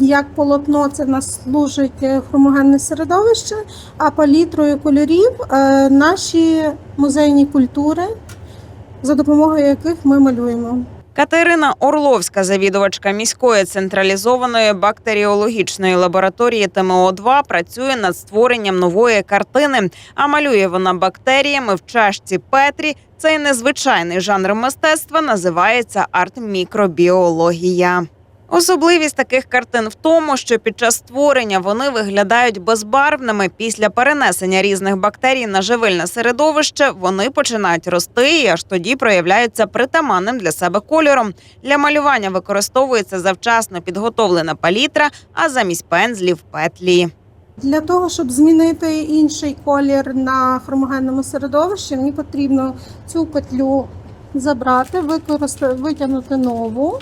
Як полотно це в нас служить е, хромогенне середовище, а палітрою кольорів е, наші музейні культури, за допомогою яких ми малюємо. Катерина Орловська, завідувачка міської централізованої бактеріологічної лабораторії ТМО-2, працює над створенням нової картини. А малює вона бактеріями в чашці Петрі. Цей незвичайний жанр мистецтва називається арт-мікробіологія. Особливість таких картин в тому, що під час створення вони виглядають безбарвними. Після перенесення різних бактерій на живильне середовище вони починають рости і аж тоді проявляються притаманним для себе кольором. Для малювання використовується завчасно підготовлена палітра, а замість пензлів петлі. Для того, щоб змінити інший колір на хромогенному середовищі, мені потрібно цю петлю забрати, використати, витягнути нову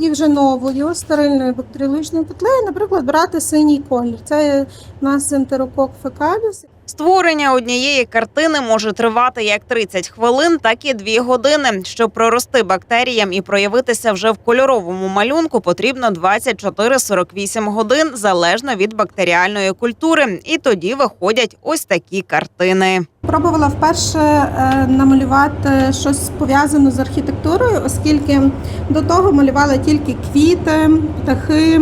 і вже новою стерильною бактеріологічною петлею, наприклад, брати синій колір. Це у нас ентерокок фекаліс. Створення однієї картини може тривати як 30 хвилин, так і 2 години. Щоб прорости бактеріям і проявитися вже в кольоровому малюнку, потрібно 24-48 годин залежно від бактеріальної культури. І тоді виходять ось такі картини. Пробувала вперше е, намалювати щось пов'язане з архітектурою, оскільки до того малювала тільки квіти, птахи,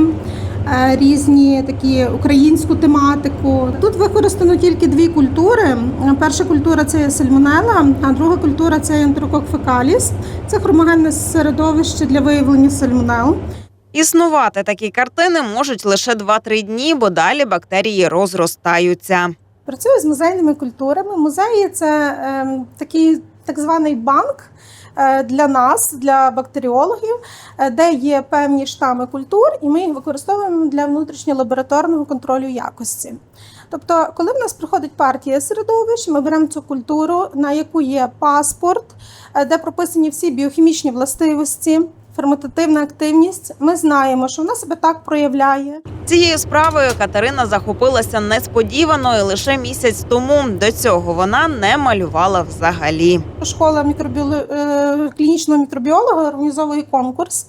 різні такі українську тематику. Тут використано тільки дві культури. Перша культура це сальмонела, а друга культура це ентерокок фекаліс. Це хромогенне середовище для виявлення сальмонел. Існувати такі картини можуть лише 2-3 дні, бо далі бактерії розростаються. Працюю з музейними культурами. Музеї це ем, такий так званий банк е, для нас, для бактеріологів, е, де є певні штами культур, і ми їх використовуємо для внутрішньолабораторного контролю якості. Тобто, коли в нас приходить партія середовищ, ми беремо цю культуру, на яку є паспорт, е, де прописані всі біохімічні властивості, ферментативна активність. Ми знаємо, що вона себе так проявляє. Цією справою Катерина захопилася несподівано і лише місяць тому. До цього вона не малювала взагалі. Школа мікробіоло... е, клінічного мікробіолога організовує конкурс.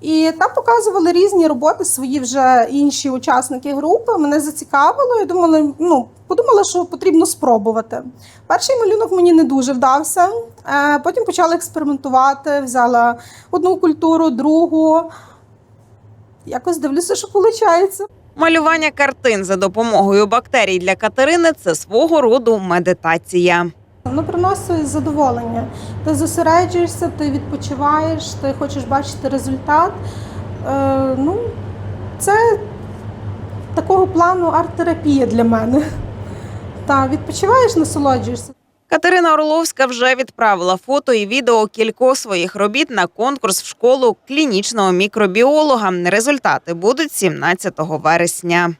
І там показували різні роботи свої вже інші учасники групи. Мене зацікавило. і думала, ну, подумала, що потрібно спробувати. Перший малюнок мені не дуже вдався. Е, Потім почала експериментувати, взяла одну культуру, другу. Якось дивлюся, що виходить. Малювання картин за допомогою бактерій для Катерини це свого роду медитація. Воно приносить задоволення. Ти зосереджуєшся, ти відпочиваєш, ти хочеш бачити результат. Е, ну, це такого плану арт-терапія для мене. Та відпочиваєш, насолоджуєшся. Катерина Орловська вже відправила фото і відео кількох своїх робіт на конкурс в школу клінічного мікробіолога. Результати будуть 17 вересня.